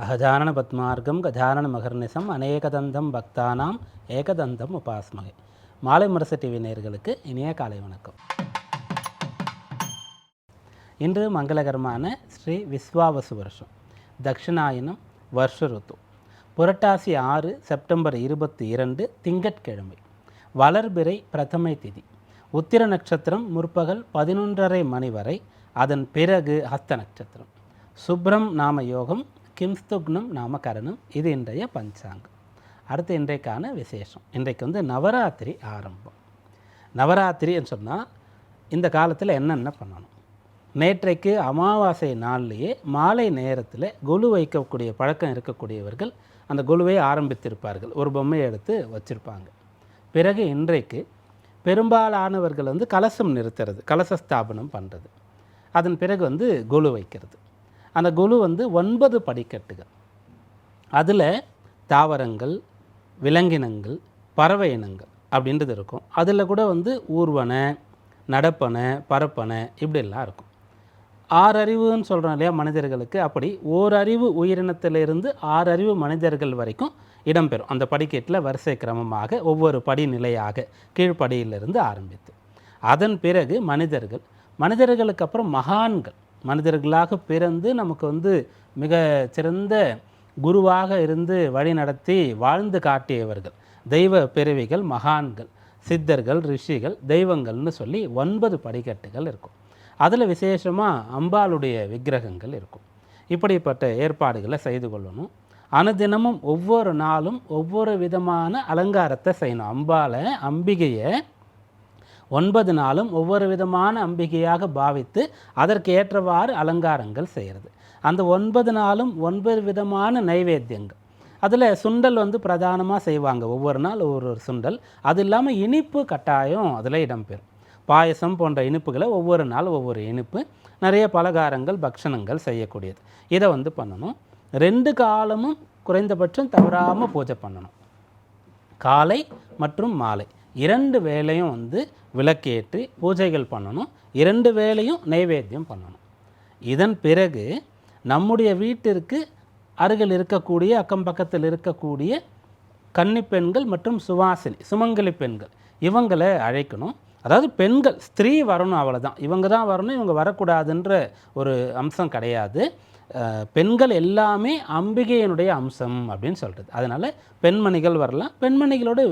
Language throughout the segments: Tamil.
அகஜானன பத்மார்க்கம் கஜானன மகர்நிசம் அநேகதந்தம் பக்தானாம் ஏகதந்தம் உபாஸ்மகை மாலை முரசு டிவி நேர்களுக்கு இனிய காலை வணக்கம். இன்று மங்களகரமான ஸ்ரீ விஸ்வாவசு வருஷம். தக்ஷிணாயனம் வருஷ ருத்து. புரட்டாசி ஆறு செப்டம்பர் இருபத்தி இரண்டு திங்கட்கிழமை. வளர்பிறை பிரதமை திதி. உத்திர நட்சத்திரம் முற்பகல் பதினொன்றரை மணி வரை அதன் பிறகு ஹஸ்த நட்சத்திரம். சுப்ரம் நாம யோகம் கிம்ஸ்துக்னம் நாமகரணம் இது இன்றைய பஞ்சாங்கம். அடுத்து இன்றைக்கான விசேஷம். இன்றைக்கு வந்து நவராத்திரி ஆரம்பம். நவராத்திரின்னு சொன்னால் இந்த காலத்தில் என்னென்ன பண்ணணும்? நேற்றைக்கு அமாவாசை நாள்லேயே மாலை நேரத்தில் கொலு வைக்கக்கூடிய பழக்கம் இருக்கக்கூடியவர்கள் அந்த கொலுவை ஆரம்பித்திருப்பார்கள். ஒரு பொம்மையை எடுத்து வச்சுருப்பாங்க. பிறகு இன்றைக்கு பெரும்பாலானவர்கள் வந்து கலசம் நிறுத்துறது கலச ஸ்தாபனம் பண்ணுறது அதன் பிறகு வந்து கொலு வைக்கிறது. அந்த குழு வந்து ஒன்பது படிக்கட்டுகள். அதில் தாவரங்கள் விலங்கினங்கள் பறவை இனங்கள் அப்படின்றது இருக்கும். அதில் கூட வந்து ஊர்வனை நடப்பனை பரப்பனை இப்படிலாம் இருக்கும். ஆறறிவுன்னு சொல்கிறோம் இல்லையா மனிதர்களுக்கு? அப்படி ஓரறிவு உயிரினத்திலிருந்து ஆறறிவு மனிதர்கள் வரைக்கும் இடம்பெறும். அந்த படிக்கட்டில் வரிசை கிரமமாக ஒவ்வொரு படிநிலையாக கீழ்ப்படியிலிருந்து ஆரம்பித்து. அதன் பிறகு மனிதர்கள் மனிதர்களுக்கு அப்புறம் மகான்கள். மனிதர்களாக பிறந்து நமக்கு வந்து மிக சிறந்த குருவாக இருந்து வழி நடத்தி வாழ்ந்து காட்டியவர்கள். தெய்வ பிறவிகள் மகான்கள் சித்தர்கள் ரிஷிகள் தெய்வங்கள்னு சொல்லி ஒன்பது படிக்கட்டுகள் இருக்கும். அதில் விசேஷமாக அம்பாளுடைய விக்கிரகங்கள் இருக்கும். இப்படிப்பட்ட ஏற்பாடுகளை செய்து கொள்ளணும். அனுதினமும் ஒவ்வொரு நாளும் ஒவ்வொரு விதமான அலங்காரத்தை செய்யணும். அம்பாலை அம்பிகையை ஒன்பது நாளும் ஒவ்வொரு விதமான அம்பிகையாக பாவித்து அதற்கு ஏற்றவாறு அலங்காரங்கள் செய்கிறது. அந்த ஒன்பது நாளும் ஒன்பது விதமான நைவேத்தியங்கள். அதில் சுண்டல் வந்து பிரதானமாக செய்வாங்க. ஒவ்வொரு நாள் ஒவ்வொரு ஒரு சுண்டல். அது இல்லாமல் இனிப்பு கட்டாயம் அதில் இடம்பெறும். பாயசம் போன்ற இனிப்புகளை ஒவ்வொரு நாள் ஒவ்வொரு இனிப்பு நிறைய பலகாரங்கள் பக்ஷணங்கள் செய்யக்கூடியது. இதை வந்து பண்ணணும். ரெண்டு காலமும் குறைந்தபட்சம் தவறாமல் பூஜை பண்ணணும். காலை மற்றும் மாலை. இரண்டு வேலையும் வந்து விளக்கேற்றி பூஜைகள் பண்ணணும். இரண்டு வேலையும் நைவேத்தியம் பண்ணணும். இதன் பிறகு நம்முடைய வீட்டிற்கு அருகில் இருக்கக்கூடிய அக்கம் பக்கத்தில் இருக்கக்கூடிய கன்னி பெண்கள் மற்றும் சுவாசினி சுமங்கலி பெண்கள் இவங்களை அழைக்கணும். அதாவது பெண்கள் ஸ்திரீ வரணும் அவ்வளோதான் இவங்க தான் வரணும் இவங்க வரக்கூடாதுன்ற ஒரு அம்சம் கிடையாது. பெண்கள் எல்லாமே அம்பிகையினுடைய அம்சம் அப்படின்னு சொல்கிறது அதனால் பெண்மணிகள் வரலாம். பெண்மணிகளோடு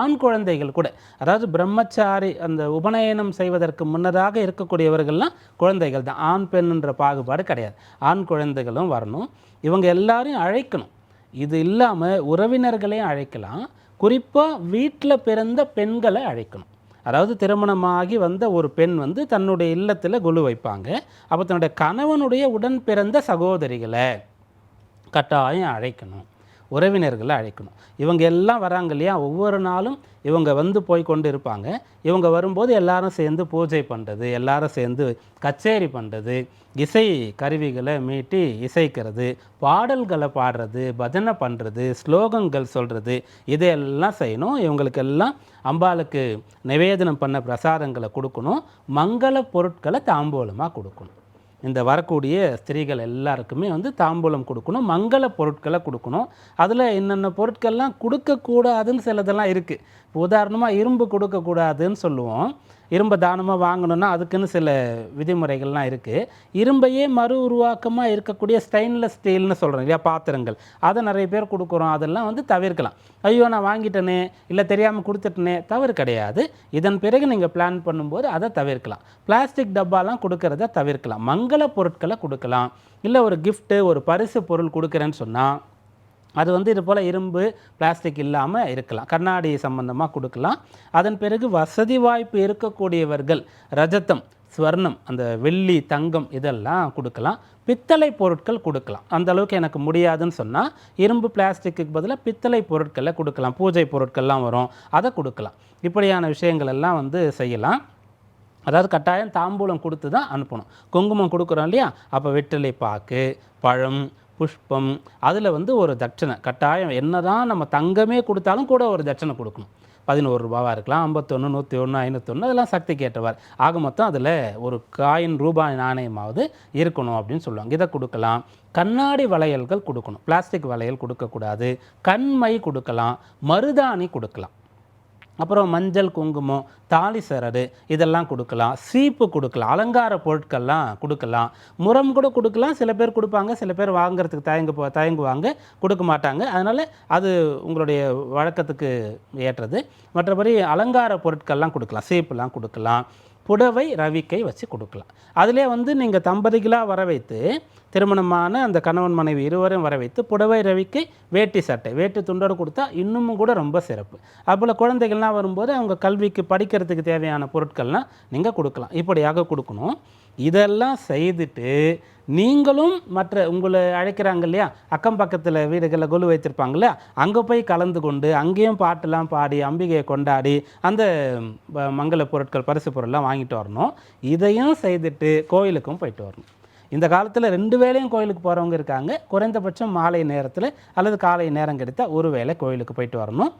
ஆண் குழந்தைகள் கூட அதாவது பிரம்மச்சாரி அந்த உபநயனம் செய்வதற்கு முன்னதாக இருக்கக்கூடியவர்கள்லாம் குழந்தைகள் தான். ஆண் பெண்ணுன்ற பாகுபாடு கிடையாது. ஆண் குழந்தைகளும் வரணும். இவங்க எல்லாரையும் அழைக்கணும். இது இல்லாமல் உறவினர்களையும் அழைக்கலாம். குறிப்பாக வீட்டில் பிறந்த பெண்களை அழைக்கணும். அதாவது திருமணமாகி வந்த ஒரு பெண் வந்து தன்னுடைய இல்லத்தில் குழு வைப்பாங்க. அப்போ தன்னுடைய கணவனுடைய உடன் பிறந்த சகோதரிகளை கட்டாயம் அழைக்கணும். உறவினர்களை அழைக்கணும். இவங்க எல்லாம் வராங்க இல்லையா? ஒவ்வொரு நாளும் இவங்க வந்து போய் கொண்டு இருப்பாங்க இவங்க வரும்போது எல்லாரும் சேர்ந்து பூஜை பண்ணுறது எல்லாரும் சேர்ந்து கச்சேரி பண்ணுறது இசை கருவிகளை மீட்டி இசைக்கிறது பாடல்களை பாடுறது பஜனை பண்ணுறது ஸ்லோகங்கள் சொல்கிறது இதையெல்லாம் செய்யணும். இவங்களுக்கெல்லாம் அம்பாளுக்கு நிவேதனம் பண்ண பிரசாதங்களை கொடுக்கணும். மங்கள பொருட்களை தாம்பூலமாக கொடுக்கணும். இந்த வரக்கூடிய ஸ்திரீகள் எல்லாருக்குமே வந்து தாம்பூலம் கொடுக்கணும் மங்கள பொருட்களை கொடுக்கணும். அதில் என்னென்ன பொருட்கள்லாம் கொடுக்கக்கூடாதுன்னு சிலதெல்லாம் இருக்குது உதாரணமாக இரும்பு கொடுக்கக்கூடாதுன்னு சொல்லுவோம். இரும்பை தானமாக வாங்கணும்னா அதுக்குன்னு சில விதிமுறைகள்லாம் இருக்குது இரும்பையே மறு உருவாக்கமாக இருக்கக்கூடிய ஸ்டெயின்லெஸ் ஸ்டீல்னு சொல்கிறோம் இல்லையா பாத்திரங்கள். அதை நிறைய பேர் கொடுக்குறோம். அதெல்லாம் வந்து தவிர்க்கலாம். ஐயோ நான் வாங்கிட்டேனே இல்லை தெரியாமல் கொடுத்துட்டேனே தவறு கிடையாது. இதன் பிறகு நீங்கள் பிளான் பண்ணும்போது அதை தவிர்க்கலாம். பிளாஸ்டிக் டப்பாலாம் கொடுக்கறத தவிர்க்கலாம். மங்கள பொருட்களை கொடுக்கலாம். இல்லை ஒரு கிஃப்ட்டு ஒரு பரிசு பொருள் கொடுக்குறேன்னு சொன்னால் அது வந்து இது போல் இரும்பு பிளாஸ்டிக் இல்லாமல் இருக்கலாம். கண்ணாடி சம்பந்தமாக கொடுக்கலாம். அதன் பிறகு வசதி வாய்ப்பு இருக்கக்கூடியவர்கள் ரஜதம் ஸ்வர்ணம் அந்த வெள்ளி தங்கம் இதெல்லாம் கொடுக்கலாம். பித்தளை பொருட்கள் கொடுக்கலாம். அந்த அளவுக்கு எனக்கு முடியாதுன்னு சொன்னால் இரும்பு பிளாஸ்டிக்கு பதிலாக பித்தளை பொருட்களை கொடுக்கலாம். பூஜை பொருட்கள்லாம் வரும் அதை கொடுக்கலாம். இப்படியான விஷயங்கள் எல்லாம் வந்து செய்யலாம். அதாவது கட்டாயம் தாம்பூலம் கொடுத்து தான் அனுப்பணும். குங்குமம் கொடுக்குறோம் இல்லையா? அப்போ வெற்றிலை பாக்கு பழம் புஷ்பம் அதில் வந்து ஒரு தட்சணை. கட்டாயம் என்ன தான் நம்ம தங்கமே கொடுத்தாலும் கூட ஒரு தட்சணை கொடுக்கணும். பதினோரு ரூபாவாக இருக்கலாம் ஐம்பத்தொன்று நூற்றி ஒன்று ஐநூற்றொன்று அதெல்லாம் சக்தி ஏற்றவார் ஆக மொத்தம் அதில் ஒரு காயின் ரூபாய் நாணயமாவது இருக்கணும் அப்படின்னு சொல்லுவாங்க. இதை கொடுக்கலாம். கண்ணாடி வளையல்கள் கொடுக்கணும். பிளாஸ்டிக் வளையல் கொடுக்கக்கூடாது. கண்மை கொடுக்கலாம். மருதாணி கொடுக்கலாம். அப்புறம் மஞ்சள் குங்குமம் தாலி சரடு இதெல்லாம் கொடுக்கலாம். சீப்பு கொடுக்கலாம். அலங்கார பொருட்கள்லாம் கொடுக்கலாம். முரம் கூட கொடுக்கலாம். சில பேர் கொடுப்பாங்க. சில பேர் வாங்குறதுக்கு தயங்கு போ- தயங்குவாங்க. கொடுக்க மாட்டாங்க. அதனால் அது உங்களுடைய வழக்கத்துக்கு ஏற்றது. மற்றபடி அலங்கார பொருட்கள்லாம் கொடுக்கலாம். சீப்புலாம் கொடுக்கலாம். புடவை ரவிக்கை வச்சு கொடுக்கலாம். அதிலே வந்து நீங்கள் தம்பதிகளாக வர வைத்து திருமணமான அந்த கணவன் மனைவி இருவரையும் வர வைத்து புடவை ரவிக்கை வேட்டி சட்டை வேட்டி துண்டோடு கொடுத்தா இன்னமும் கூட ரொம்ப சிறப்பு. அப்போல குழந்தைகள்லாம் வரும்போது அவங்க கல்விக்கு படிக்கிறதுக்கு தேவையான பொருட்கள்லாம் நீங்கள் கொடுக்கலாம். இப்படியாக கொடுக்கணும். இதெல்லாம் செய்துட்டு நீங்களும் மற்ற உங்களை அழைக்கிறாங்க இல்லையா? அக்கம் பக்கத்தில் வீடுகளில் கொலு வைத்திருப்பாங்கல்ல அங்கே போய் கலந்து கொண்டு அங்கேயும் பாட்டெல்லாம் பாடி அம்பிகையை கொண்டாடி அந்த மங்கள பொருட்கள் பரிசு பொருள்லாம் வாங்கிட்டு வரணும். இதையும் செய்துட்டு கோயிலுக்கும் போயிட்டு வரணும். இந்த காலத்தில் ரெண்டு வேளையும் கோயிலுக்கு போகிறவங்க இருக்காங்க. குறைந்தபட்சம் மாலை நேரத்தில் அல்லது காலை நேரம் கிடைத்தால் ஒரு வேளை கோயிலுக்கு போயிட்டு வரணும்.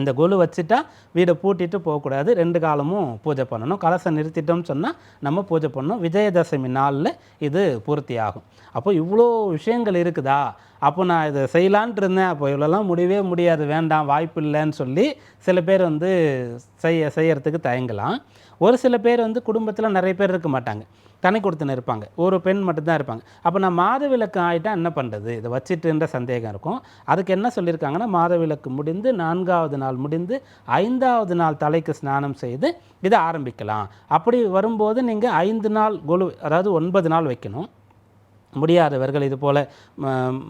இந்த கொலு வச்சுட்டா வீடை பூட்டிட்டு போகக்கூடாது. ரெண்டு காலமும் பூஜை பண்ணணும். கலசம் நிறுத்திட்டோம்னு சொன்னால் நம்ம பூஜை பண்ணணும். விஜயதசமி நாளில் இது பூர்த்தி ஆகும் அப்போ இவ்வளோ விஷயங்கள் இருக்குதா? அப்போ நான் இதை செய்யலான்ட்டு இருந்தேன். அப்போ இவ்வளோலாம் முடியவே முடியாது. வேண்டாம் வாய்ப்பு இல்லைன்னு சொல்லி சில பேர் வந்து செய்ய செய்யறதுக்கு தயங்கலாம். ஒரு சில பேர் வந்து குடும்பத்தில் நிறைய பேர் இருக்க மாட்டாங்க. தனி கொடுத்துன்னு இருப்பாங்க. ஒரு பெண் மட்டும்தான் இருப்பாங்க. அப்போ நான் மாதவிலக்கு ஆகிட்டால் என்ன பண்ணுறது இதை வச்சுட்டுன்ற சந்தேகம் இருக்கும். அதுக்கு என்ன சொல்லியிருக்காங்கன்னா மாதவிலக்கு முடிந்து நான்காவது நாள் முடிந்து ஐந்தாவது நாள் தலைக்கு ஸ்நானம் செய்து இதை ஆரம்பிக்கலாம். அப்படி வரும்போது நீங்கள் ஐந்து நாள் கொலு அதாவது ஒன்பது நாள் வைக்கணும். முடியாதவர்கள் இது போல்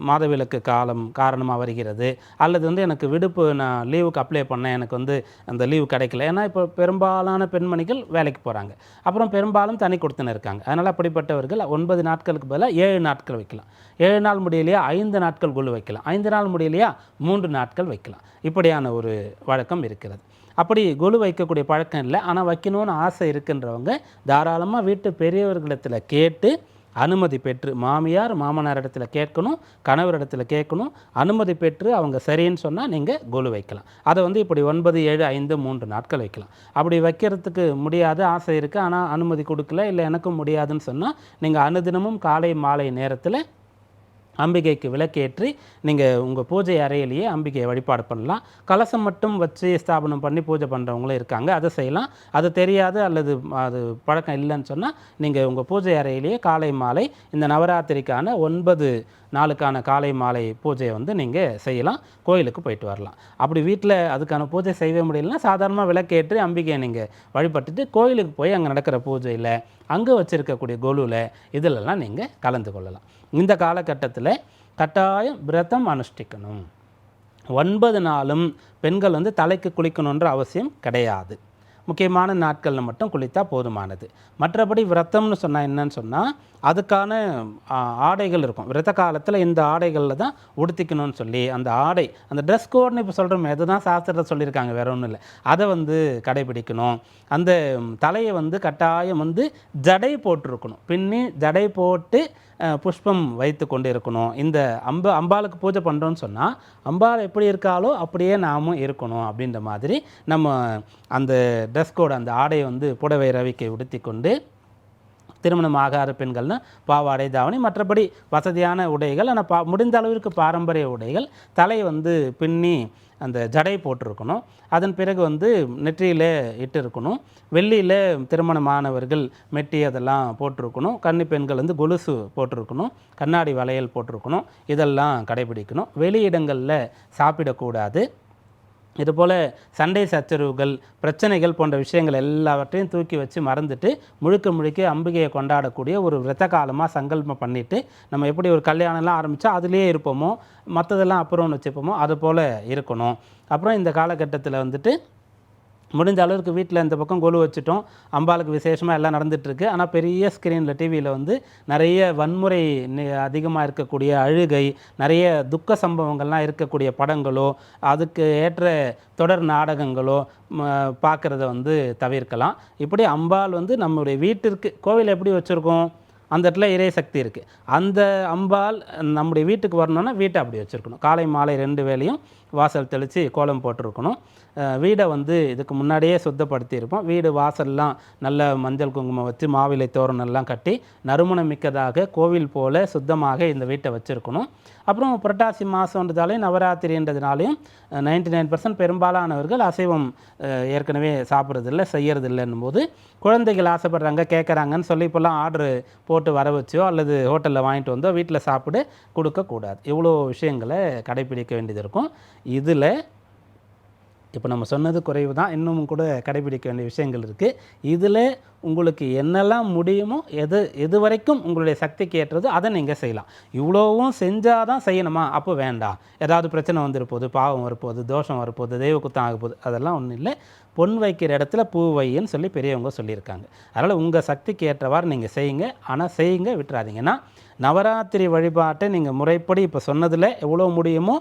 மாதவிலக்கு காலம் காரணமாக வருகிறது. அல்லது வந்து எனக்கு விடுப்பு நான் லீவுக்கு அப்ளை பண்ணேன் எனக்கு வந்து அந்த லீவு கிடைக்கல. ஏன்னா இப்போ பெரும்பாலான பெண்மணிகள் வேலைக்கு போகிறாங்க அப்புறம் பெரும்பாலும் தனி கொடுத்துன்னு இருக்காங்க. அதனால் அப்படிப்பட்டவர்கள் ஒன்பது நாட்களுக்கு பதிலாக ஏழு நாட்கள் வைக்கலாம். ஏழு நாள் முடியலையா ஐந்து நாட்கள் குழு வைக்கலாம். ஐந்து நாள் முடியலையா மூன்று நாட்கள் வைக்கலாம். இப்படியான ஒரு வழக்கம் இருக்கிறது. அப்படி கொலு வைக்கக்கூடிய பழக்கம் இல்லை. ஆனால் வைக்கணும்னு ஆசை இருக்குன்றவங்க தாராளமாக வீட்டு பெரியவர்களிடத்தில் கேட்டு அனுமதி பெற்று மாமியார் மாமனார் இடத்துல கேட்கணும் கணவர் இடத்துல கேட்கணும் அனுமதி பெற்று அவங்க சரின்னு சொன்னால் நீங்கள் கொலு வைக்கலாம். அதை வந்து இப்படி ஒன்பது ஏழு ஐந்து மூன்று நாட்கள் வைக்கலாம். அப்படி வைக்கிறதுக்கு முடியாத ஆசை இருக்குது ஆனால் அனுமதி கொடுக்கல இல்லை எனக்கும் முடியாதுன்னு சொன்னால் நீங்கள் அனுதினமும் காலை மாலை நேரத்தில் அம்பிகைக்கு விளக்கேற்றி நீங்கள் உங்கள் பூஜை அறையிலேயே அம்பிகையை வழிபாடு பண்ணலாம். கலசம் மட்டும் வச்சு ஸ்தாபனம் பண்ணி பூஜை பண்ணுறவங்களும் இருக்காங்க. அதை செய்யலாம். அது தெரியாது அல்லது அது பழக்கம் இல்லைன்னு சொன்னால் நீங்கள் உங்கள் பூஜை அறையிலேயே காலை மாலை இந்த நவராத்திரிக்கான ஒன்பது நாளுக்கான காலை மாலை பூஜையை வந்து நீங்கள் செய்யலாம். கோயிலுக்கு போயிட்டு வரலாம். அப்படி வீட்டில் அதுக்கான பூஜை செய்யவே முடியலன்னா சாதாரணமாக விளக்கேற்றி அம்பிகையை நீங்கள் வழிபட்டுட்டு கோயிலுக்கு போய் அங்கே நடக்கிற பூஜையில் அங்கே வச்சுருக்கக்கூடிய கொலுவில் இதிலெல்லாம் நீங்கள் கலந்து கொள்ளலாம். இந்த காலகட்டத்தில் கட்டாயம் விரதம் அனுஷ்டிக்கணும். ஒன்பது நாளும் பெண்கள் வந்து தலைக்கு குளிக்கணுன்ற அவசியம் கிடையாது. முக்கியமான நாட்களில் மட்டும் குளித்தா போதுமானது. மற்றபடி விரதம்னு சொன்னால் என்னன்னு சொன்னால் அதுக்கான ஆடைகள் இருக்கும். விரத காலத்தில் இந்த ஆடைகளில் தான் உடுத்திக்கணும்னு சொல்லி அந்த ஆடை அந்த ட்ரெஸ் கோட்னு இப்போ சொல்கிறோமே அதுதான் சாஸ்திரத்தை சொல்லியிருக்காங்க வேற ஒன்றும் இல்லை. அதை வந்து கடைபிடிக்கணும். அந்த தலையை வந்து கட்டாயம் வந்து ஜடை போட்டிருக்கணும். பின்னி ஜடை போட்டு புஷ்பம் வைத்து கொண்டு இருக்கணும் இந்த அம்ப அம்பாளுக்கு பூஜை பண்ணுறோன்னு சொன்னால் அம்பாள் எப்படி இருக்காளோ அப்படியே நாமும் இருக்கணும் அப்படின்ற மாதிரி நம்ம அந்த ட்ரெஸ் கோட் அந்த ஆடையை வந்து புடவை ரவிக்கை உடுத்தி கொண்டு திருமணம் ஆகாத பெண்கள்னா பாவாடை தாவணி மற்றபடி வசதியான உடைகள் ஆனால் பா முடிந்த அளவிற்கு பாரம்பரிய உடைகள் தலை வந்து பின்னி அந்த ஜடை போட்டிருக்கணும். அதன் பிறகு வந்து நெற்றியில் இட்டு இருக்கணும் வெள்ளியில் திருமணமானவர்கள் மெட்டி அதெல்லாம் போட்டிருக்கணும். கன்னி பெண்கள் வந்து கொலுசு போட்டிருக்கணும். கண்ணாடி வளையல் போட்டிருக்கணும். இதெல்லாம் கடைபிடிக்கணும். வெளியிடங்களில் சாப்பிடக்கூடாது. இதுபோல் சண்டை சச்சரவுகள் பிரச்சனைகள் போன்ற விஷயங்கள் எல்லாவற்றையும் தூக்கி வச்சு மறந்துட்டு முழுக்க முழுக்க அம்பிகையை கொண்டாடக்கூடிய ஒரு விரத காலமாக சங்கல்பம் பண்ணிவிட்டு நம்ம எப்படி ஒரு கல்யாணம்லாம் ஆரம்பித்தா அதுலேயே இருப்போமோ மற்றதெல்லாம் அப்புறம்னு வச்சுப்போமோ அது போல் இருக்கணும். அப்புறம் இந்த காலகட்டத்தில் வந்துட்டு முடிஞ்ச அளவுக்கு வீட்டில் இந்த பக்கம் கொலு வச்சுட்டோம். அம்பாளுக்கு விசேஷமாக எல்லாம் நடந்துகிட்ருக்கு ஆனால் பெரிய ஸ்க்ரீனில் டிவியில் வந்து நிறைய வன்முறை அதிகமாக இருக்கக்கூடிய அழுகை நிறைய துக்க சம்பவங்கள்லாம் இருக்கக்கூடிய படங்களோ அதுக்கு ஏற்ற தொடர் நாடகங்களோ பார்க்குறத வந்து தவிர்க்கலாம். இப்படி அம்பாள் வந்து நம்முடைய வீட்டிற்கு கோவில் எப்படி வச்சுருக்கோம்? அந்த இடத்துல இறை சக்தி இருக்குது அந்த அம்பாள் நம்முடைய வீட்டுக்கு வரணும்னா வீட்டை அப்படி வச்சுருக்கணும். காலை மாலை ரெண்டு வேளையும் வாசல் தெளித்து கோலம் போட்டிருக்கணும். வீடை வந்து இதுக்கு முன்னாடியே சுத்தப்படுத்தியிருப்போம். வீடு வாசல்லாம் நல்ல மஞ்சள் குங்குமம் வச்சு மாவிலை தோரணெல்லாம் கட்டி நறுமணம் மிக்கதாக கோவில் போல் சுத்தமாக இந்த வீட்டை வச்சுருக்கணும். அப்புறம் புரட்டாசி மாதம்ன்றதாலையும் நவராத்திரின்றதுனாலையும் நைன்டி நைன் பர்சன்ட் பெரும்பாலானவர்கள் அசைவம் ஏற்கனவே சாப்பிட்றதில்ல செய்யறதில்லைன்னும் போது குழந்தைகள் ஆசைப்படுறாங்க கேட்குறாங்கன்னு சொல்லி இப்போல்லாம் ஆர்டர் போட்டு வர வச்சோ அல்லது ஹோட்டலில் வாங்கிட்டு வந்தோ வீட்டில் சாப்பிட கொடுக்கக்கூடாது. இவ்வளோ விஷயங்களை கடைப்பிடிக்க வேண்டியது இருக்கும். இதில் இப்போ நம்ம சொன்னது குறைவு தான். இன்னும் கூட கடைபிடிக்க வேண்டிய விஷயங்கள் இருக்குது இதில் உங்களுக்கு என்னெல்லாம் முடியுமோ எது எது வரைக்கும் உங்களுடைய சக்திக்கு ஏற்றது அதை நீங்கள் செய்யலாம். இவ்வளோவும் செஞ்சால் தான் செய்யணுமா? அப்போ வேண்டாம். ஏதாவது பிரச்சனை வந்துருப்போது பாவம் வரப்போகுது தோஷம் வரப்போகுது தெய்வ குத்தம் ஆக போகுது அதெல்லாம் ஒன்றும் இல்லை. பொன் வைக்கிற இடத்துல பூ வைன்னு சொல்லி பெரியவங்க சொல்லியிருக்காங்க. அதனால் உங்கள் சக்திக்கு ஏற்றவாறு நீங்கள் செய்யுங்க. ஆனால் செய்யுங்க விட்டுறாதீங்கன்னா நவராத்திரி வழிபாட்டை நீங்கள் முறைப்படி இப்போ சொன்னதில் எவ்வளோ முடியுமோ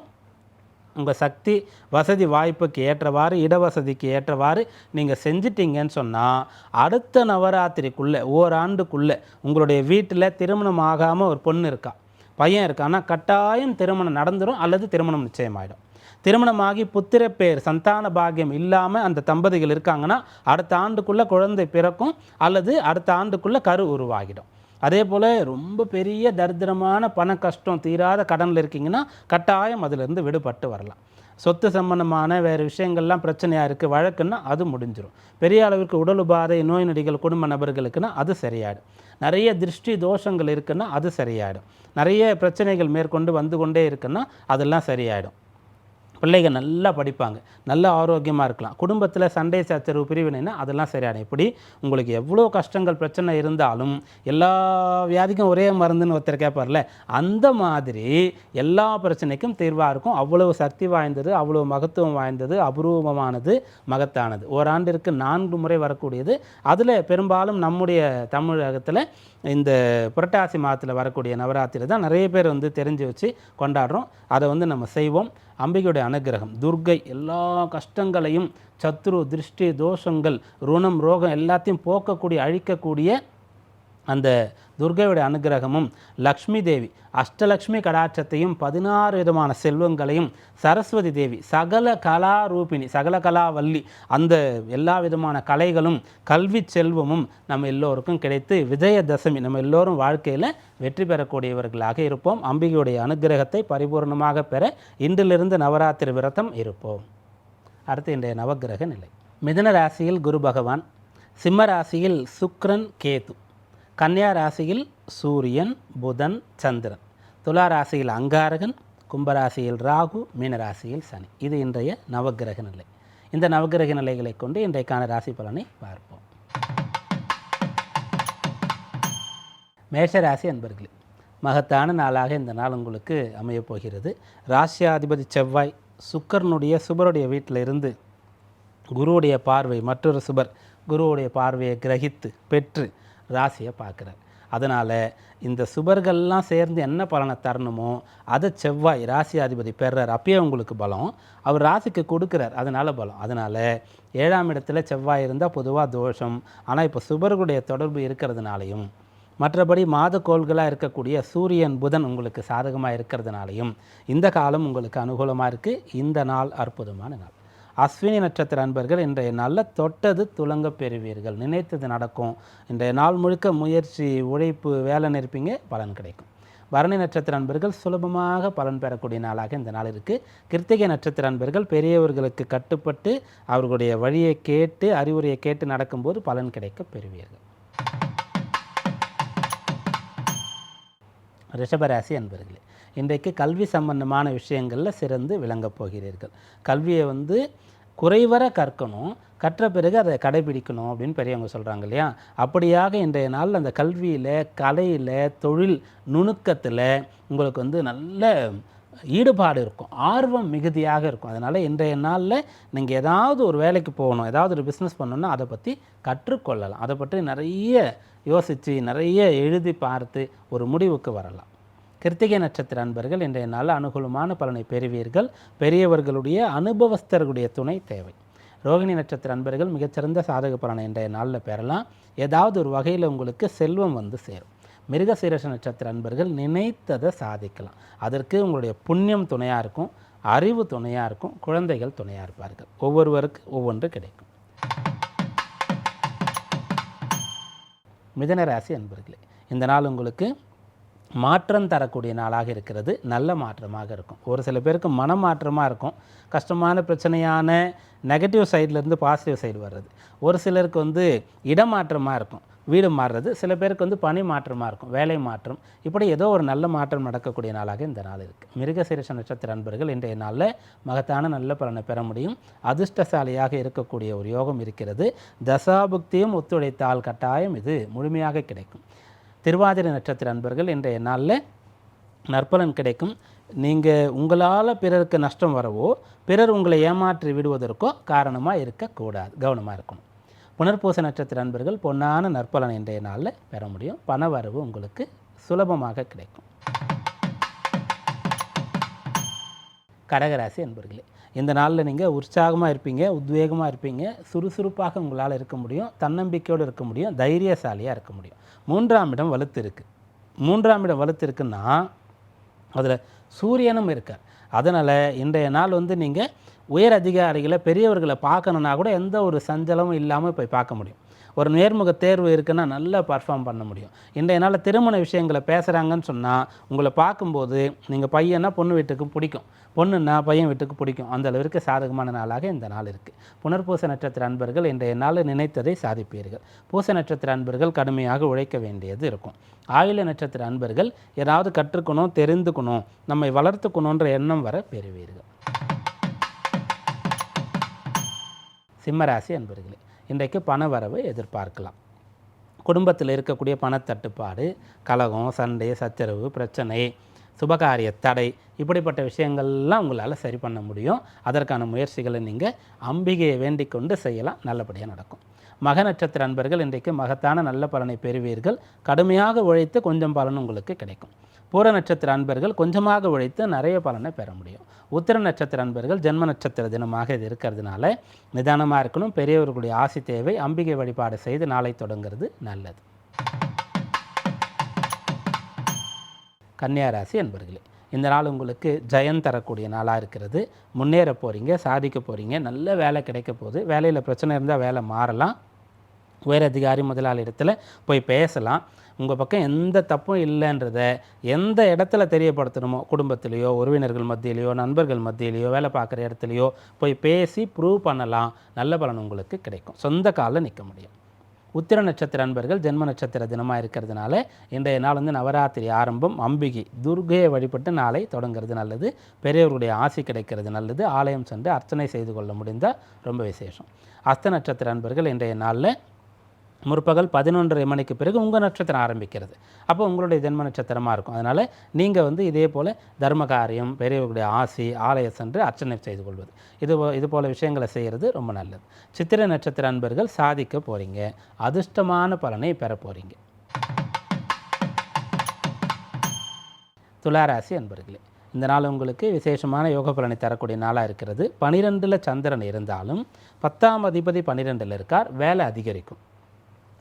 உங்கள் சக்தி வசதி வாய்ப்புக்கு ஏற்றவாறு இடவசதிக்கு ஏற்றவாறு நீங்கள் செஞ்சிட்டிங்கன்னு சொன்னால் அடுத்த நவராத்திரிக்குள்ளே ஓராண்டுக்குள்ளே உங்களுடைய வீட்டில் திருமணம் ஆகாமல் ஒரு பொண்ணு இருக்கா? பையன் இருக்கான்னா கட்டாயம் திருமணம் நடந்துடும் அல்லது திருமணம் நிச்சயமாயிடும். திருமணமாகி புத்திர பேர் சந்தான பாகியம் இல்லாமல் அந்த தம்பதிகள் இருக்காங்கன்னா அடுத்த ஆண்டுக்குள்ளே குழந்தை பிறக்கும் அல்லது அடுத்த ஆண்டுக்குள்ளே கரு உருவாகிடும். அதே போல் ரொம்ப பெரிய தரித்திரமான பண கஷ்டம் தீராத கடனில் இருக்கீங்கன்னா கட்டாயம் அதிலிருந்து விடுபட்டு வரலாம். சொத்து சம்பந்தமான வேறு விஷயங்கள்லாம் பிரச்சனையாக இருக்குது வழக்குன்னா அது முடிஞ்சிடும் பெரிய அளவிற்கு உடல் உபாதை நோய் நொடிகள் குடும்ப நபர்களுக்குன்னா அது சரியாயிடும். நிறைய திருஷ்டி தோஷங்கள் இருக்குன்னா அது சரியாயிடும். நிறைய பிரச்சனைகள் மேற்கொண்டு வந்து கொண்டே இருக்குன்னா அதெல்லாம் சரியாயிடும். பிள்ளைகள் நல்லா படிப்பாங்க நல்ல ஆரோக்கியமாக இருக்கலாம். குடும்பத்தில் சண்டை சச்சரவு பிரிவினைனா அதெல்லாம் சரியான இப்படி உங்களுக்கு எவ்வளோ கஷ்டங்கள் பிரச்சனை இருந்தாலும் எல்லா வியாதிக்கும் ஒரே மருந்துன்னு ஒருத்தர் கேட்பார்ல அந்த மாதிரி எல்லா பிரச்சனைக்கும் தீர்வாக இருக்கும். அவ்வளவு சக்தி வாய்ந்தது அவ்வளோ மகத்துவம் வாய்ந்தது அபூர்வமானது மகத்தானது. ஓராண்டிற்கு நான்கு முறை வரக்கூடியது. அதில் பெரும்பாலும் நம்முடைய தமிழகத்தில் இந்த புரட்டாசி மாதத்தில் வரக்கூடிய நவராத்திரி தான் நிறைய பேர் வந்து தெரிஞ்சு வச்சு கொண்டாடுறோம். அதை வந்து நம்ம செய்வோம். அம்பிகையுடைய அனுகிரகம் துர்க்கை எல்லா கஷ்டங்களையும் சத்ரு திருஷ்டி தோஷங்கள் ருணம் ரோகம் எல்லாத்தையும் போக்கக்கூடிய அழிக்கக்கூடிய அந்த துர்கையுடைய அனுகிரகமும் லக்ஷ்மி தேவி அஷ்டலக்ஷ்மி கடாட்சத்தையும் பதினாறு விதமான செல்வங்களையும் சரஸ்வதி தேவி சகல கலாரூபிணி சகல கலாவல்லி அந்த எல்லா விதமான கலைகளும் கல்வி செல்வமும் நம்ம எல்லோருக்கும் கிடைத்து விஜயதசமி நம்ம எல்லோரும் வாழ்க்கையில் வெற்றி பெறக்கூடியவர்களாக இருப்போம். அம்பிகையுடைய அனுகிரகத்தை பரிபூர்ணமாக பெற இன்றிலிருந்து நவராத்திரி விரதம் இருப்போம். அடுத்து இன்றைய நவக்கிரக நிலை. மிதுன ராசியில் குரு பகவான் சிம்ம ராசியில் சுக்ரன் கேது. கன்னியா ராசியில் சூரியன் புதன் சந்திரன். துலா ராசியில் அங்காரகன் கும்பராசியில் ராகு மீனராசியில் சனி. இது இன்றைய நவக்கிரக நிலை. இந்த நவக்கிரக நிலைகளை கொண்டு இன்றைக்கான ராசி பலனை பார்ப்போம். மேஷராசி அன்பர்களே மகத்தான நாளாக இந்த நாள் உங்களுக்கு அமையப் போகிறது. ராசியாதிபதி செவ்வாய் சுக்கரனுடைய சுபருடைய வீட்டில் இருந்து குருவுடைய பார்வை மற்றொரு சுபர் குருவுடைய பார்வையை கிரகித்து பெற்று ராசியை பார்க்குறார் அதனால் இந்த சுபர்கள்லாம் சேர்ந்து என்ன பலனை தரணுமோ அதை செவ்வாய் ராசியாதிபதி பெறார் அப்பயே உங்களுக்கு பலம். அவர் ராசிக்கு கொடுக்குறார். அதனால் பலம். அதனால் ஏழாம் இடத்துல செவ்வாய் இருந்தால் பொதுவாக தோஷம். ஆனால் இப்போ சுபர்களுடைய தொடர்பு இருக்கிறதுனாலையும் மற்றபடி மாதக்கோள்களாக இருக்கக்கூடிய சூரியன் புதன் உங்களுக்கு சாதகமாக இருக்கிறதுனாலையும் இந்த காலம் உங்களுக்கு அனுகூலமாக இருக்குது இந்த நாள் அற்புதமான நாள். அஸ்வினி நட்சத்திர அன்பர்கள் இன்றைய நாளில் தொட்டது துலங்க பெறுவீர்கள். நினைத்தது நடக்கும். இன்றைய நாள் முழுக்க முயற்சி உழைப்பு வேலை நிற்பீங்க பலன் கிடைக்கும். பரணி நட்சத்திர அன்பர்கள் சுலபமாக பலன் பெறக்கூடிய நாளாக இந்த நாள் இருக்குது கிருத்திகை நட்சத்திர அன்பர்கள் பெரியவர்களுக்கு கட்டுப்பட்டு அவர்களுடைய வழியை கேட்டு அறிவுரையை கேட்டு நடக்கும்போது பலன் கிடைக்க பெறுவீர்கள். ரிஷபராசி அன்பர்களே இன்றைக்கு கல்வி சம்பந்தமான விஷயங்களில் சிறந்து விளங்கப் போகிறீர்கள். கல்வியை வந்து குறைவர கற்கணும் கற்ற பிறகு அதை கடைபிடிக்கணும் அப்படின்னு பெரியவங்க சொல்கிறாங்க இல்லையா? அப்படியாக இன்றைய நாளில் அந்த கல்வியில் கலையில் தொழில் நுணுக்கத்தில் உங்களுக்கு வந்து நல்ல ஈடுபாடு இருக்கும் ஆர்வம் மிகுதியாக இருக்கும். அதனால் இன்றைய நாளில் நீங்கள் ஏதாவது ஒரு வேலைக்கு போகணும் ஏதாவது ஒரு பிஸ்னஸ் பண்ணணும்னா அதை பற்றி கற்றுக்கொள்ளலாம். அதை பற்றி நிறைய யோசித்து நிறைய எழுதி பார்த்து ஒரு முடிவுக்கு வரலாம். கிருத்திகை நட்சத்திர அன்பர்கள் இன்றைய நாள் அனுகூலமான பலனை பெறுவீர்கள். பெரியவர்களுடைய அனுபவஸ்தர்களுடைய துணை தேவை. ரோகிணி நட்சத்திர அன்பர்கள் மிகச்சிறந்த சாதக பலனை இன்றைய நாளில் பெறலாம். ஏதாவது ஒரு வகையில் உங்களுக்கு செல்வம் வந்து சேரும். மிருகசீரஷ நட்சத்திர அன்பர்கள் நினைத்ததை சாதிக்கலாம். அதற்கு உங்களுடைய புண்ணியம் துணையாக இருக்கும் அறிவு துணையாக இருக்கும் குழந்தைகள் துணையாக இருப்பார்கள். ஒவ்வொருவருக்கு ஒவ்வொன்று கிடைக்கும். மிதனராசி அன்பர்களே இந்த நாள் உங்களுக்கு மாற்றம் தரக்கூடிய நாளாக இருக்கிறது. நல்ல மாற்றமாக இருக்கும். ஒரு சில பேருக்கு மனமாற்றமாக இருக்கும். கஷ்டமான பிரச்சனையான நெகட்டிவ் சைட்லேருந்து பாசிட்டிவ் சைடு வர்றது. ஒரு சிலருக்கு வந்து இடமாற்றமாக இருக்கும். வீடு மாறுறது. சில பேருக்கு வந்து பணி மாற்றமாக இருக்கும். வேலை மாற்றம். இப்படி ஏதோ ஒரு நல்ல மாற்றம் நடக்கக்கூடிய நாளாக இந்த நாள் இருக்குது மிருகசீரிஷ நட்சத்திர அன்பர்கள் இன்றைய நாளில் மகத்தான நல்ல பலனை பெற முடியும். அதிர்ஷ்டசாலியாக இருக்கக்கூடிய ஒரு யோகம் இருக்கிறது. தசாபுக்தியும் ஒத்துழைத்தால் கட்டாயம் இது முழுமையாக கிடைக்கும். திருவாதிரை நட்சத்திர அன்பர்கள் இன்றைய நாளில் நற்பலன் கிடைக்கும். நீங்கள் உங்களால் பிறருக்கு நஷ்டம் வரவோ பிறர் உங்களை ஏமாற்றி விடுவதற்கோ காரணமாக இருக்கக்கூடாது கவனமாக இருக்கணும். புனர்பூச நட்சத்திர அன்பர்கள் பொன்னான நற்பலன் இன்றைய நாளில் பெற முடியும். பண வரவு உங்களுக்கு சுலபமாக கிடைக்கும். கடகராசி அன்பர்களே இந்த நாளில் நீங்கள் உற்சாகமாக இருப்பீங்க உத்வேகமாக இருப்பீங்க சுறுசுறுப்பாக உங்களால் இருக்க முடியும் தன்னம்பிக்கையோடு இருக்க முடியும் தைரியசாலியாக இருக்க முடியும். மூன்றாம் இடம் வலுத்து இருக்குது மூன்றாம் இடம் வலுத்து இருக்குன்னா அதில் சூரியனும் இருக்கார். அதனால் இன்றைய நாள் வந்து நீங்கள் உயர் அதிகாரிகளை பெரியவர்களை பார்க்கணுன்னா கூட எந்த ஒரு சஞ்சலமும் இல்லாமல் போய் பார்க்க முடியும். ஒரு நேர்முக தேர்வு இருக்குன்னா நல்லா பர்ஃபார்ம் பண்ண முடியும். இன்றைய நாள் திருமண விஷயங்களை பேசுகிறாங்கன்னு சொன்னால் உங்களை பார்க்கும்போது நீங்கள் பையனா பொண்ணு வீட்டுக்கு பிடிக்கும். பொண்ணுன்னா பையன் வீட்டுக்கு பிடிக்கும். அந்த அளவிற்கு சாதகமான நாளாக இந்த நாள் இருக்குது புனர்பூச நட்சத்திர அன்பர்கள் இன்றைய நாள் நினைத்ததை சாதிப்பீர்கள். பூச நட்சத்திர அன்பர்கள் கடுமையாக உழைக்க வேண்டியது இருக்கும். ஆயுள நட்சத்திர அன்பர்கள் ஏதாவது கற்றுக்கணும் தெரிந்துக்கணும் நம்மை வளர்த்துக்கணுன்ற எண்ணம் வர பெறுவீர்கள். சிம்மராசி அன்பர்களே இன்றைக்கு பண வரவை எதிர்பார்க்கலாம். குடும்பத்தில் இருக்கக்கூடிய பணத்தட்டுப்பாடு கலகம் சண்டை சச்சரவு பிரச்சனை சுபகாரிய தடை இப்படிப்பட்ட விஷயங்கள்லாம் உங்களால் சரி பண்ண முடியும். அதற்கான முயற்சிகளை நீங்கள் அம்பிகையை வேண்டிக் கொண்டு செய்யலாம். நல்லபடியாக நடக்கும். மக நட்சத்திர அன்பர்கள் இன்றைக்கு மகத்தான நல்ல பலனை பெறுவீர்கள். கடுமையாக உழைத்து கொஞ்சம் பலன் உங்களுக்கு கிடைக்கும். பூர நட்சத்திர அன்பர்கள் கொஞ்சமாக உழைத்து நிறைய பலனை பெற முடியும். உத்திர நட்சத்திர அன்பர்கள் ஜென்ம நட்சத்திர தினமாக இது இருக்கிறதுனால நிதானமாக இருக்கணும். பெரியவர்களுடைய ஆசி தேவை. அம்பிகை வழிபாடு செய்து நாளை தொடங்குறது நல்லது. கன்னியாராசி அன்பர்களே இந்த நாள் உங்களுக்கு ஜெயம் தரக்கூடிய நாளாக இருக்கிறது. முன்னேற போகிறீங்க சாதிக்க போகிறீங்க நல்ல வேலை கிடைக்க போகுது. வேலையில் பிரச்சனை இருந்தால் வேலை மாறலாம். உயர் அதிகாரி முதலாளி இடத்துல போய் பேசலாம். உங்கள் பக்கம் எந்த தப்பும் இல்லைன்றத எந்த இடத்துல தெரியப்படுத்தணுமோ குடும்பத்திலேயோ உறவினர்கள் மத்தியிலையோ நண்பர்கள் மத்தியிலையோ வேலை பார்க்குற இடத்துலையோ போய் பேசி ப்ரூவ் பண்ணலாம். நல்ல பலன் உங்களுக்கு கிடைக்கும். சொந்த காலில் நிற்க முடியும். உத்திர நட்சத்திர அன்பர்கள் ஜென்ம நட்சத்திர தினமாக இருக்கிறதுனால இன்றைய நாள் வந்து நவராத்திரி ஆரம்பம் அம்பிகை துர்கையை வழிபட்டு நாளை தொடங்குறது நல்லது. பெரியவர்களுடைய ஆசி கிடைக்கிறது நல்லது. ஆலயம் சென்று அர்ச்சனை செய்து கொள்ள முடிந்தால் ரொம்ப விசேஷம். அஸ்த நட்சத்திர அன்பர்கள் இன்றைய நாளில் முற்பகல் பதினொன்றரை மணிக்கு பிறகு உங்கள் நட்சத்திரம் ஆரம்பிக்கிறது. அப்போ உங்களுடைய ஜென்ம நட்சத்திரமாக இருக்கும். அதனால் நீங்கள் வந்து இதே போல் தர்ம காரியம் பெரியவர்களுடைய ஆசி ஆலயம் சென்று அர்ச்சனை செய்து கொள்வது. இது இது போல் விஷயங்களை செய்கிறது ரொம்ப நல்லது. சித்திரை நட்சத்திர அன்பர்கள் சாதிக்க போகிறீங்க அதிர்ஷ்டமான பலனை பெற போகிறீங்க துளாராசி அன்பர்களே இந்த நாள் உங்களுக்கு விசேஷமான யோக பலனை தரக்கூடிய நாளாக இருக்கிறது. பனிரெண்டில் சந்திரன் இருந்தாலும் பத்தாம் அதிபதி பன்னிரெண்டில் இருக்கார். வேலை அதிகரிக்கும்.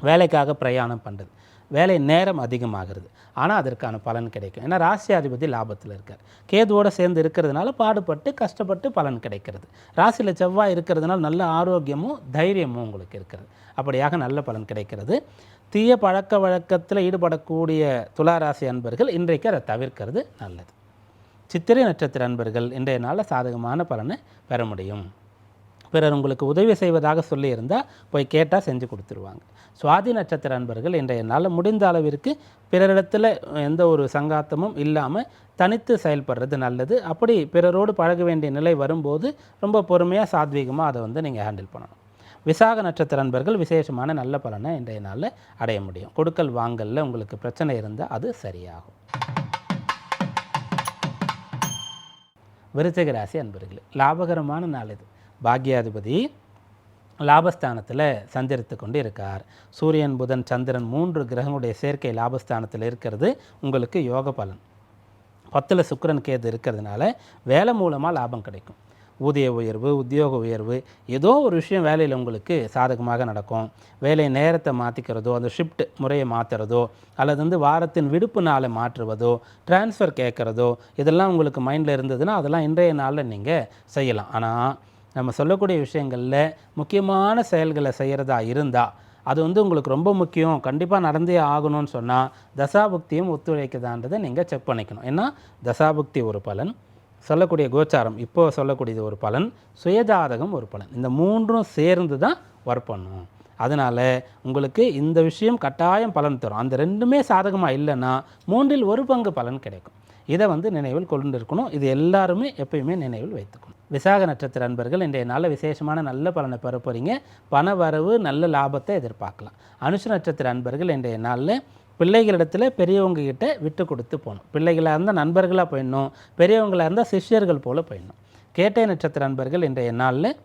வேலைக்காக பிரயாணம் பண்ணுறது வேலை நேரம் அதிகமாகிறது. ஆனால் அதற்கான பலன் கிடைக்கும். ஏன்னா ராசியாதிபதி லாபத்தில் இருக்கார். கேதுவோடு சேர்ந்து இருக்கிறதுனால பாடுபட்டு கஷ்டப்பட்டு பலன் கிடைக்கிறது. ராசியில் செவ்வாய் இருக்கிறதுனால நல்ல ஆரோக்கியமும் தைரியமும் உங்களுக்கு இருக்கிறது. அப்படியாக நல்ல பலன் கிடைக்கிறது. தீய பழக்க வழக்கத்தில் ஈடுபடக்கூடிய துளாராசி அன்பர்கள் இன்றைக்கு அதை தவிர்க்கிறது நல்லது. சித்திரை நட்சத்திர அன்பர்கள் இன்றைய நாளில் சாதகமான பலனை பெற முடியும். பிறர் உங்களுக்கு உதவி செய்வதாக சொல்லியிருந்தால் போய் கேட்டால் செஞ்சு கொடுத்துருவாங்க. சுவாதி நட்சத்திர அன்பர்கள் இன்றைய நாளில் முடிந்த அளவிற்கு பிறரிடத்தில் எந்த ஒரு சங்காத்தமும் இல்லாமல் தனித்து செயல்படுறது நல்லது. அப்படி பிறரோடு பழக வேண்டிய நிலை வரும்போது ரொம்ப பொறுமையாக சாத்வீகமாக அதை வந்து நீங்கள் ஹேண்டில் பண்ணணும். விசாக நட்சத்திர அன்பர்கள் விசேஷமான நல்ல பலனை இன்றைய நாளில் அடைய முடியும். கொடுக்கல் வாங்கலில் உங்களுக்கு பிரச்சனை இருந்தால் அது சரியாகும். விருச்சிக ராசி அன்பர்களே லாபகரமான நாள் இது. பாக்யாதிபதி லாபஸ்தானத்தில் சந்திரித்து கொண்டு இருக்கார் சூரியன் புதன் சந்திரன் மூன்று கிரகங்களுடைய சேர்க்கை லாபஸ்தானத்தில் இருக்கிறது. உங்களுக்கு யோக பலன். பத்தில் சுக்கரன் கேது இருக்கிறதுனால வேலை மூலமாக லாபம் கிடைக்கும். ஊதிய உயர்வு உத்தியோக உயர்வு ஏதோ ஒரு விஷயம் வேலையில் உங்களுக்கு சாதகமாக நடக்கும். வேலை நேரத்தை மாற்றிக்கிறதோ அந்த ஷிஃப்ட் முறையை மாற்றுறதோ அல்லது வந்து வாரத்தின் விடுப்பு நாளை மாற்றுவதோ ட்ரான்ஸ்ஃபர் கேட்குறதோ இதெல்லாம் உங்களுக்கு மைண்டில் இருந்ததுன்னா அதெல்லாம் இன்றைய நாளில் நீங்கள் செய்யலாம். ஆனால் நம்ம சொல்லக்கூடிய விஷயங்களில் முக்கியமான செயல்களை செய்கிறதா இருந்தால் அது வந்து உங்களுக்கு ரொம்ப முக்கியம். கண்டிப்பாக நடந்தே ஆகணும்னு சொன்னால் தசாபுக்தியும் ஒத்துழைக்குதான்றதை நீங்கள் செக் பண்ணிக்கணும். ஏன்னா தசாபுக்தி ஒரு பலன் சொல்லக்கூடிய கோச்சாரம் இப்போ சொல்லக்கூடியது ஒரு பலன் சுயஜாதகம் ஒரு பலன். இந்த மூன்றும் சேர்ந்து தான் ஒர்க் பண்ணும் அதனால் உங்களுக்கு இந்த விஷயம் கட்டாயம் பலன் தரும். அந்த ரெண்டுமே சாதகமாக இல்லைன்னா மூன்றில் ஒரு பங்கு பலன் கிடைக்கும். இதை வந்து நினைவில் கொண்டு இருக்கணும் இது எல்லாருமே எப்பயுமே நினைவில் வைத்துக்கணும். விசாக நட்சத்திர அன்பர்கள் இன்றைய நாளில் விசேஷமான நல்ல பலனை பெற போகிறீங்க பண வரவு நல்ல லாபத்தை எதிர்பார்க்கலாம். அனுஷ நட்சத்திர அன்பர்கள் இன்றைய நாளில் பிள்ளைகளிடத்தில் பெரியவங்ககிட்ட விட்டு கொடுத்து போகணும். பிள்ளைகளாக இருந்தால் நண்பர்களாக போயிடணும். பெரியவங்களாக இருந்தால் சிஷ்யர்கள் போல் போயிடணும். கேட்டை நட்சத்திர அன்பர்கள் இன்றைய நாளில்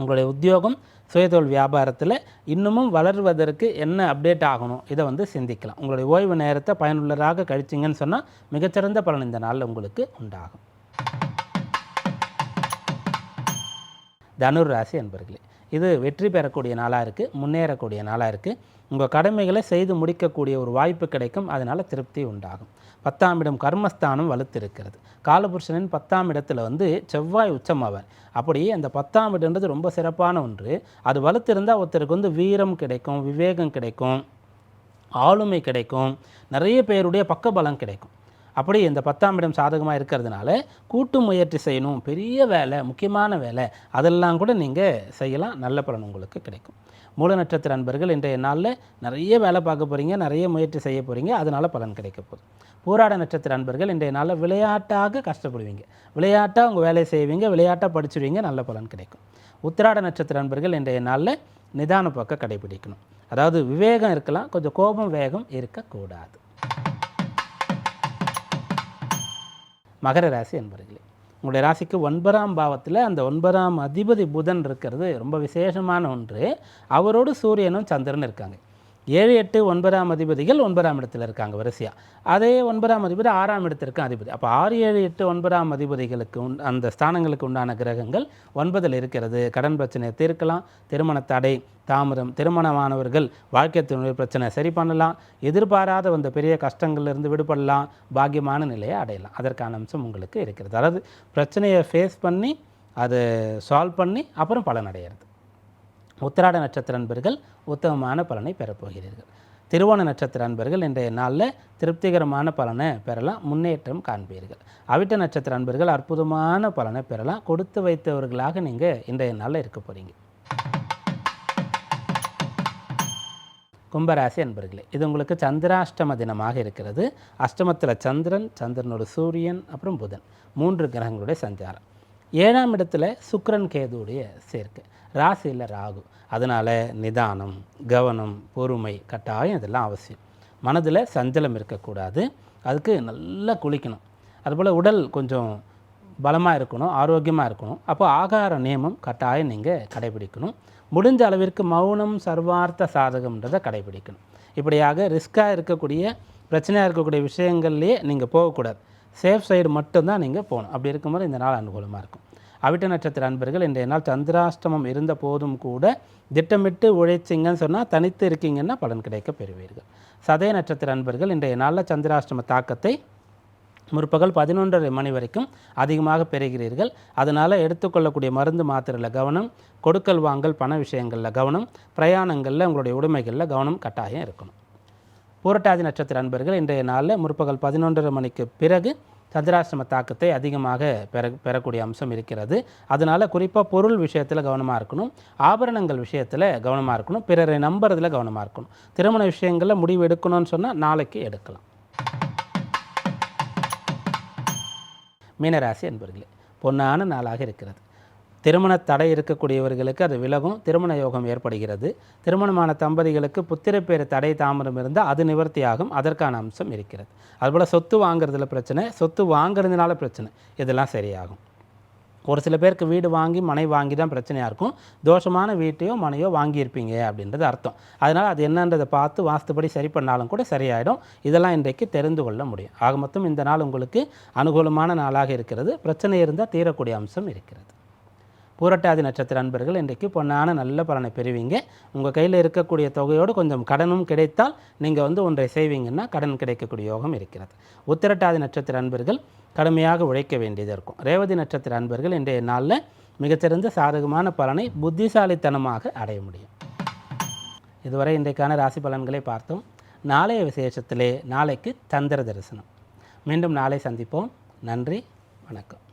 உங்களுடைய உத்தியோகம் சுயதொழில் வியாபாரத்தில் இன்னமும் வளர்வதற்கு என்ன அப்டேட் ஆகணும்? இதை வந்து சிந்திக்கலாம். உங்களுடைய ஓய்வு நேரத்தை பயனுள்ளதாக கழிச்சிங்கன்னு சொன்னால் மிகச்சிறந்த பலன் இந்த நாளில் உங்களுக்கு உண்டாகும். தனுர் ராசி அன்பர்களே இது வெற்றி பெறக்கூடிய நாளாக இருக்குது முன்னேறக்கூடிய நாளாக இருக்குது உங்கள் கடமைகளை செய்து முடிக்கக்கூடிய ஒரு வாய்ப்பு கிடைக்கும் அதனால் திருப்தி உண்டாகும். பத்தாம் இடம் கர்மஸ்தானம் வலுத்திருக்கிறது. காலபுருஷனின் பத்தாம் இடத்துல வந்து செவ்வாய் உச்சமாவார் அப்படி அந்த பத்தாம் இடன்றது ரொம்ப சிறப்பான ஒன்று. அது வலுத்திருந்தால் ஒருத்தருக்கு வந்து வீரம் கிடைக்கும் விவேகம் கிடைக்கும் ஆளுமை கிடைக்கும் நிறைய பேருடைய பக்கபலம் கிடைக்கும். அப்படி இந்த பத்தாம் இடம் சாதகமாக இருக்கிறதுனால கூட்டு முயற்சி செய்யணும். பெரிய வேலை முக்கியமான வேலை. அதெல்லாம் கூட நீங்கள் செய்யலாம். நல்ல பலன் உங்களுக்கு கிடைக்கும். மூல நட்சத்திர அன்பர்கள் இன்றைய நாளில் நிறைய வேலை பார்க்க போகிறீங்க நிறைய முயற்சி செய்ய போகிறீங்க அதனால் பலன் கிடைக்க போகுது. போராட நட்சத்திர அன்பர்கள் இன்றைய நாளில் விளையாட்டாக கஷ்டப்படுவீங்க. விளையாட்டாக உங்கள் வேலையை செய்வீங்க விளையாட்டாக படிச்சுடுவீங்க நல்ல பலன் கிடைக்கும். உத்திராட நட்சத்திர அன்பர்கள் இன்றைய நாளில் நிதான பக்கம் கடைபிடிக்கணும். அதாவது விவேகம் இருக்கலாம் கொஞ்சம் கோபம் வேகம் இருக்கக்கூடாது. மகர ராசி என்பர்களே உங்களுடைய ராசிக்கு ஒன்பதாம் பாவத்தில் அந்த ஒன்பதாம் அதிபதி புதன் இருக்கிறது ரொம்ப விசேஷமான ஒன்று. அவரோடு சூரியனும் சந்திரன் இருக்காங்க. ஏழு எட்டு ஒன்பதாம் அதிபதிகள் ஒன்பதாம் இடத்தில் இருக்காங்க வரிசையாக அதே ஒன்பதாம் அதிபதி ஆறாம் இடத்திற்கு அதிபதி. அப்போ ஆறு ஏழு எட்டு ஒன்பதாம் அதிபதிகளுக்கு உண் அந்த ஸ்தானங்களுக்கு உண்டான கிரகங்கள் ஒன்பதில் இருக்கிறது. கடன் பிரச்சனையை தீர்க்கலாம் திருமண தடை தாமதம் திருமணமானவர்கள் வாழ்க்கை துணை பிரச்சனை சரி பண்ணலாம் எதிர்பாராத வந்த பெரிய கஷ்டங்கள்லேருந்து விடுபடலாம் பாக்கியமான நிலையை அடையலாம். அதற்கான அம்சம் உங்களுக்கு இருக்கிறது. அதாவது பிரச்சனையை ஃபேஸ் பண்ணி அதை சால்வ் பண்ணி அப்புறம் பலன் அடையிறது. உத்திராட நட்சத்திர அன்பர்கள் உத்தமமான பலனை பெறப்போகிறீர்கள். திருவோண நட்சத்திர அன்பர்கள் இன்றைய நாளில் திருப்திகரமான பலனை பெறலாம் முன்னேற்றம் காண்பீர்கள். அவிட்ட நட்சத்திர அன்பர்கள் அற்புதமான பலனை பெறலாம் கொடுத்து வைத்தவர்களாக நீங்கள் இன்றைய நாளில் இருக்க போகிறீங்க கும்பராசி அன்பர்களே இது உங்களுக்கு சந்திராஷ்டம தினமாக இருக்கிறது. அஷ்டமத்தில் சந்திரன் சந்திரனோட சூரியன் அப்புறம் புதன். மூன்று கிரகங்களுடைய சஞ்சாரம். ஏழாம் இடத்துல சுக்ரன் கேதுவுடைய சேர்க்கை. ராசியில் ராகு. அதனால் நிதானம் கவனம் பொறுமை கட்டாயம் இதெல்லாம் அவசியம். மனதில் சஞ்சலம் இருக்கக்கூடாது. அதுக்கு நல்லா குளிக்கணும். அதுபோல் உடல் கொஞ்சம் பலமாக இருக்கணும் ஆரோக்கியமாக இருக்கணும். அப்போ ஆகார நியமம் கட்டாயம் நீங்கள் கடைபிடிக்கணும். முடிஞ்ச அளவிற்கு மௌனம் சர்வார்த்த சாதகம்ன்றதை கடைபிடிக்கணும். இப்படியாக ரிஸ்க்காக இருக்கக்கூடிய பிரச்சனையாக இருக்கக்கூடிய விஷயங்கள்லேயே நீங்கள் போகக்கூடாது. சேஃப் சைடு மட்டும்தான் நீங்கள் போகணும். அப்படி இருக்கும்போது இந்த நாள் அனுகூலமாக இருக்கும். அவிட்ட நட்சத்திர அன்பர்கள் இன்றைய நாள் சந்திராஷ்டமம் இருந்த போதும் கூட திட்டமிட்டு உழைச்சிங்கன்னு சொன்னால் தனித்து இருக்கீங்கன்னா பலன் கிடைக்க பெறுவீர்கள். சதய நட்சத்திர அன்பர்கள் இன்றைய நாளில் சந்திராஷ்டம தாக்கத்தை முற்பகல் பதினொன்றரை மணி வரைக்கும் அதிகமாக பெறுகிறீர்கள். அதனால் எடுத்துக்கொள்ளக்கூடிய மருந்து மாத்திரையில் கவனம் கொடுக்கல் வாங்கல் பண விஷயங்களில் கவனம் பிரயாணங்களில் உங்களுடைய உடைமைகளில் கவனம் கட்டாயம் இருக்கணும். பூரட்டாதி நட்சத்திர அன்பர்கள் இன்றைய நாளில் முற்பகல் பதினொன்றரை மணிக்கு பிறகு சந்திராசிரம தாக்கத்தை அதிகமாக பெற பெறக்கூடிய அம்சம் இருக்கிறது. அதனால் குறிப்பாக பொருள் விஷயத்தில் கவனமாக இருக்கணும். ஆபரணங்கள் விஷயத்தில் கவனமாக இருக்கணும். பிறரை நம்புறதுல கவனமாக இருக்கணும். திருமண விஷயங்களில் முடிவு எடுக்கணும்னு சொன்னால் நாளைக்கு எடுக்கலாம். மீனராசி அன்பர்களே பொன்னான நாளாக இருக்கிறது. திருமண தடை இருக்கக்கூடியவர்களுக்கு அது விலகும் திருமண யோகம் ஏற்படுகிறது. திருமணமான தம்பதிகளுக்கு புத்திரப்பேறு தடை தாமதம் இருந்தால் அது நிவர்த்தியாகும் அதற்கான அம்சம் இருக்கிறது. அதுபோல் சொத்து வாங்குறதுல பிரச்சனை சொத்து வாங்குறதுனால பிரச்சனை இதெல்லாம் சரியாகும். ஒரு சில பேருக்கு வீடு வாங்கி மனை வாங்கி தான் பிரச்சனையாக இருக்கும். தோஷமான வீட்டையோ மனையோ வாங்கியிருப்பீங்க அப்படின்றது அர்த்தம். அதனால் அது என்னன்றதை பார்த்து வாஸ்துபடி சரி பண்ணாலும் கூட சரியாயிடும். இதெல்லாம் இன்றைக்கு தெரிந்து கொள்ள முடியும். ஆக மொத்தம் இந்த நாள் உங்களுக்கு அனுகூலமான நாளாக இருக்கிறது. பிரச்சனை இருந்தால் தீரக்கூடிய அம்சம் இருக்கிறது. பூரட்டாதி நட்சத்திர அன்பர்கள் இன்றைக்கு பொன்னான நல்ல பலனை பெறுவீங்க. உங்கள் கையில் இருக்கக்கூடிய தொகையோடு கொஞ்சம் கடனும் கிடைத்தால் நீங்கள் வந்து ஒன்றை செய்வீங்கன்னா கடன் கிடைக்கக்கூடிய யோகம் இருக்கிறது. உத்திரட்டாதி நட்சத்திர அன்பர்கள் கடுமையாக உழைக்க வேண்டியது இருக்கும். ரேவதி நட்சத்திர அன்பர்கள் இன்றைய நாளில் மிகச்சிறந்த சாதகமான பலனை புத்திசாலித்தனமாக அடைய முடியும். இதுவரை இன்றைக்கான ராசி பலன்களை பார்த்தோம். நாளைய விசேஷத்திலே நாளைக்கு தந்திர தரிசனம். மீண்டும் நாளை சந்திப்போம். நன்றி வணக்கம்.